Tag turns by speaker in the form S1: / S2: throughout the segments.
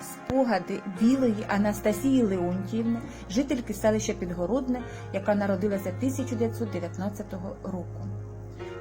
S1: спогади білої Анастасії Леонтіївни, жительки селища Підгородне, яка народилася 1919 року.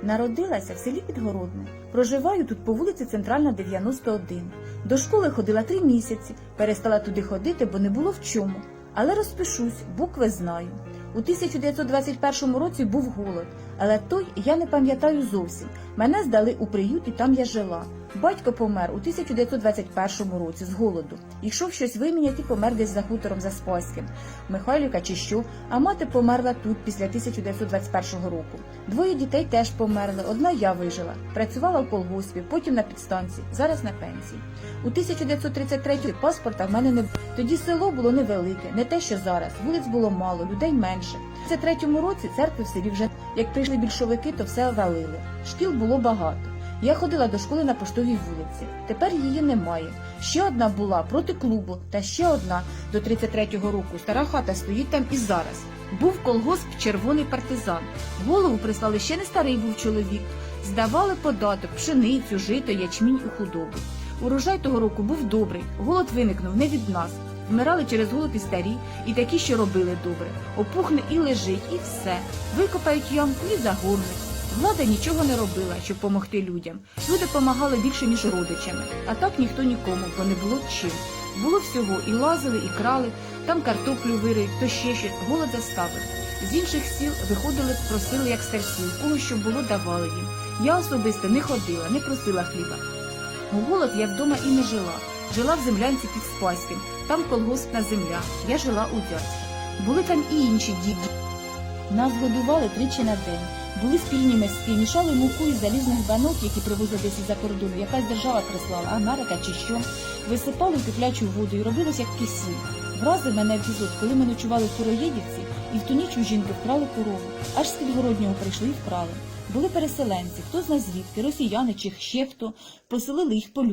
S1: Народилася в селі Підгородне. Проживаю тут по вулиці Центральна, 91. До школи ходила три місяці, перестала туди ходити, бо не було в чому. Але розпишусь, букви знаю. У 1921 році був голод, але той я не пам'ятаю зовсім. Мене здали у приют і там я жила. Батько помер у 1921 році з голоду. Йшов щось виміняти і помер десь за хутором за Спаським. Михайлівка чи що, а мати померла тут після 1921 року. Двоє дітей теж померли, одна я вижила. Працювала в колгоспі, потім на підстанції, зараз на пенсії. У 1933 паспорта в мене не було. Тоді село було невелике, не те, що зараз. Вулиць було мало, людей менше. У 33 році церкви в селі вже як прийшли більшовики, то все валили. Шкіл було багато. Я ходила до школи на поштовій вулиці. Тепер її немає. Ще одна була проти клубу, та ще одна до 33-го року. Стара хата стоїть там і зараз. Був колгосп червоний партизан. Голову прислали ще не старий був чоловік. Здавали податок, пшеницю, жито, ячмінь у худобу. Урожай того року був добрий. Голод виникнув не від нас. Вмирали через голод і старі, і такі, що робили добре. Опухне і лежить, і все. Викопають ямку і загорнуть. Влада нічого не робила, щоб помогти людям. Люди помагали більше, ніж родичами, а так ніхто нікому, бо не було чим. Було всього і лазили, і крали, там картоплю вириють, то ще щось, голод заставив. З інших сіл виходили, просили, як старсів, кого що було, давали їм. Я особисто не ходила, не просила хліба. У голод я вдома і не жила. Жила в землянці під Спаським, там колгоспна земля, я жила у дядька. Були там і інші діти. Нас годували тричі на день. Були спільні миски, мішали муку із залізних банок, які привозили десь із-за кордону. Якась держава прислала, Америка чи що. Висипали в киплячу воду і робилось як кисіль. Вразив мене епізод, коли ми ночували в Куроєдівці, і в ту ніч у жінки вкрали корову. Аж з підгороднього прийшли і вкрали. Були переселенці, хто зна звідки, росіяни чи ще хто, поселили їх по.